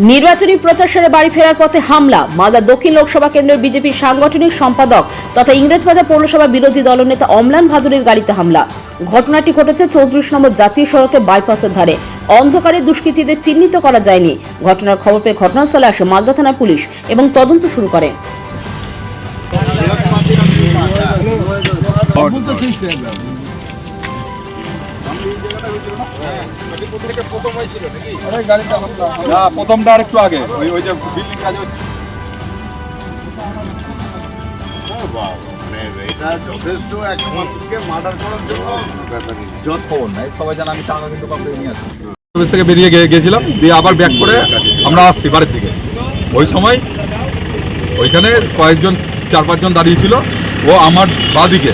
নির্বাচনী প্রচার সেরে বাড়ি ফেরার পথে হামলা। মালদা দক্ষিণ লোকসভা কেন্দ্রের বিজেপির সাংগঠনিক সম্পাদক তথা ইংরেজবাজার পৌরসভা বিরোধী দলনেতা অমলান ভাদুরের গাড়িতে হামলা। ঘটনাটি ঘটেছে চৌত্রিশ নম্বর জাতীয় সড়কের বাইপাসের ধারে। অন্ধকারে দুষ্কৃতীদের চিহ্নিত করা যায়নি। ঘটনার খবর পেয়ে ঘটনাস্থলে আসে মালদা থানার পুলিশ এবং তদন্ত শুরু করে। প্রথমটা একটু আগে ওই ওই যে বিল্ডিং কাজ দিয়ে আবার ব্যাক করে আমরা আসছি বাড়ির থেকে ওই সময় ওইখানে কয়েকজন, চার পাঁচজন দাঁড়িয়ে ছিল। ও আমার বাদিকে,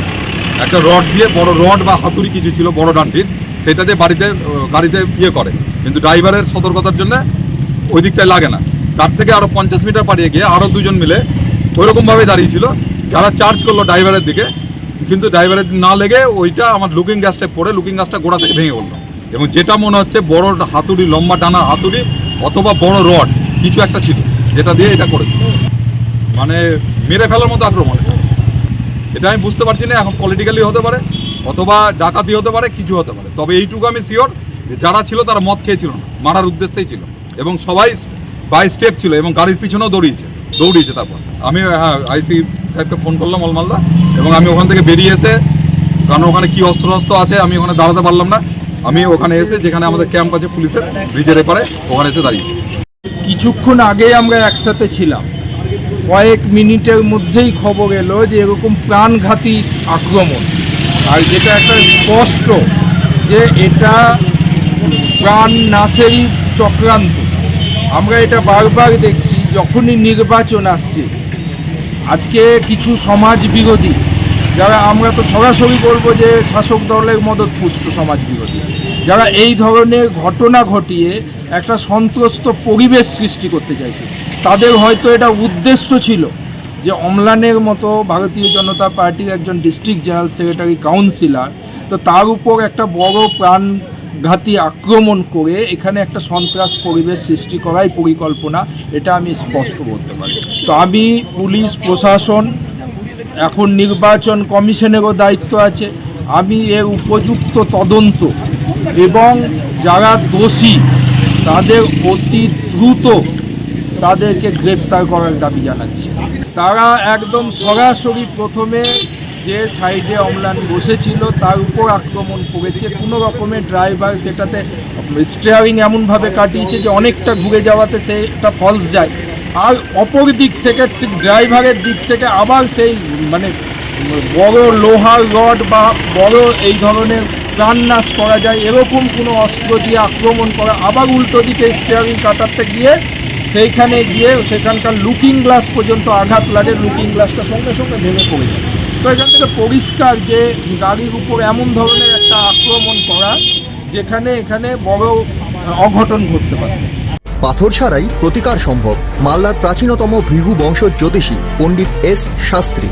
একটা রড দিয়ে, বড় রড বা হাতুড়ি কিছু ছিল, বড় ডান্টির। সেটা দিয়ে বাড়িতে গাড়িতে ইয়ে করে। কিন্তু ড্রাইভারের সতর্কতার জন্য ওই দিকটায় লাগে না। তার থেকে আরও পঞ্চাশ মিটার পাড়িয়ে গিয়ে আরও দুজন মিলে ওইরকমভাবে দাঁড়িয়েছিল যারা চার্জ করল ড্রাইভারের দিকে, কিন্তু ড্রাইভারের না লেগে ওইটা আমার লুকিং গ্যাসটা পড়ে লুকিং গ্যাসটা গোড়া থেকে ভেঙে পড়ল। এবং যেটা মনে হচ্ছে বড় হাতুড়ি, লম্বা টানা হাতুড়ি অথবা বড় রড, কিছু একটা ছিল, যেটা দিয়ে এটা করেছে। মানে মেরে ফেলার মতো আক্রমণ। এটা আমি বুঝতে পারছি না, এখন পলিটিক্যালি হতে পারে। অথবা ডাকাতি হতে পারে, কিছু হতে পারে। তবে এইটুকু আমি শিওর যে যারা ছিল তারা মদ খেয়েছিল না, মারার উদ্দেশ্যেই ছিল। এবং সবাই বাই স্টেপ ছিল এবং গাড়ির পিছনেও দৌড়িয়েছে দৌড়িয়েছে তারপর। আমি হ্যাঁ আইসি সাহেবকে ফোন করলাম অলমালদা এবং আমি ওখান থেকে বেরিয়ে এসে, কারণ ওখানে কি অস্ত্র অস্ত্র আছে আমি ওখানে দাঁড়াতে পারলাম না। আমি ওখানে এসে যেখানে আমাদের ক্যাম্প আছে পুলিশের ব্রিজের এপারে, ওখানে এসে দাঁড়িয়েছি। কিছুক্ষণ আগেই আমরা একসাথে ছিলাম। কয়েক মিনিটের মধ্যেই খবর এলো যে এরকম প্রাণঘাতী আক্রমণ। আর যেটা একটা স্পষ্ট যে এটা প্রাণ নাশেরই চক্রান্ত। আমরা এটা বারবার দেখছি, যখনই নির্বাচন আসছে, আজকে কিছু সমাজ বিরোধী যারা আমরা তো সরাসরি বলব যে শাসক দলের মদত পুষ্ট সমাজ বিরোধী যারা এই ধরনের ঘটনা ঘটিয়ে একটা সন্ত্রস্ত পরিবেশ সৃষ্টি করতে চাইছে, তাদের হয়তো এটা উদ্দেশ্য ছিল। যে অম্লানের মতো ভারতীয় জনতা পার্টির একজন ডিস্ট্রিক্ট জেনারেল সেক্রেটারি কাউন্সিলার, তো তার উপর একটা বড় প্রাণঘাতী আক্রমণ করে এখানে একটা সন্ত্রাস পরিবেশ সৃষ্টি করাই পরিকল্পনা, এটা আমি স্পষ্ট বলতে পারি। তো আমি পুলিশ, প্রশাসন, এখন নির্বাচন কমিশনেরও দায়িত্ব আছে। আমি এর উপযুক্ত তদন্ত এবং যারা দোষী, তাদের অতি দ্রুত তাদেরকে গ্রেপ্তার করার দাবি জানাচ্ছি। তারা একদম সরাসরি প্রথমে যে সাইডে অম্লান বসেছিল, তার উপর আক্রমণ করেছে। কোনো রকমের ড্রাইভার সেটাতে স্টিয়ারিং এমনভাবে কাটিয়েছে যে অনেকটা ঘুরে যাওয়াতে সেটা ফলস যায়। আর অপর দিক থেকে ড্রাইভারের দিক থেকে আবার সেই মানে বড় লোহার রড বা বড় এই ধরনের প্রাণনাশ করা যায়। এরকম কোনো অস্ত্র দিয়ে আক্রমণ করা, আবার উল্টো দিকে স্টিয়ারিং কাটাতে গিয়ে সেইখানে গিয়ে সেখানকার লুকিং গ্লাস পর্যন্ত আঘাত লাগে লুকিং গ্লাসটা সঙ্গে সঙ্গে ভেঙে পড়ে যায়। তো এখান থেকে পরিষ্কার যে গাড়ির উপর এমন ধরনের একটা আক্রমণ করা, যেখানে এখানে বড় অঘটন ঘটতে পারে। পাথর ছাড়াই প্রতিকার সম্ভব মালদার প্রাচীনতম ভৃহু বংশ জ্যোতিষী পণ্ডিত এস শাস্ত্রী।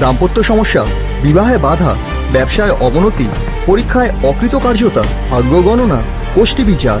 দাম্পত্য সমস্যা, বিবাহে বাধা, ব্যবসায় অবনতি, পরীক্ষায় অকৃতকার্যতা, ভাগ্য গণনা গোষ্ঠী বিচার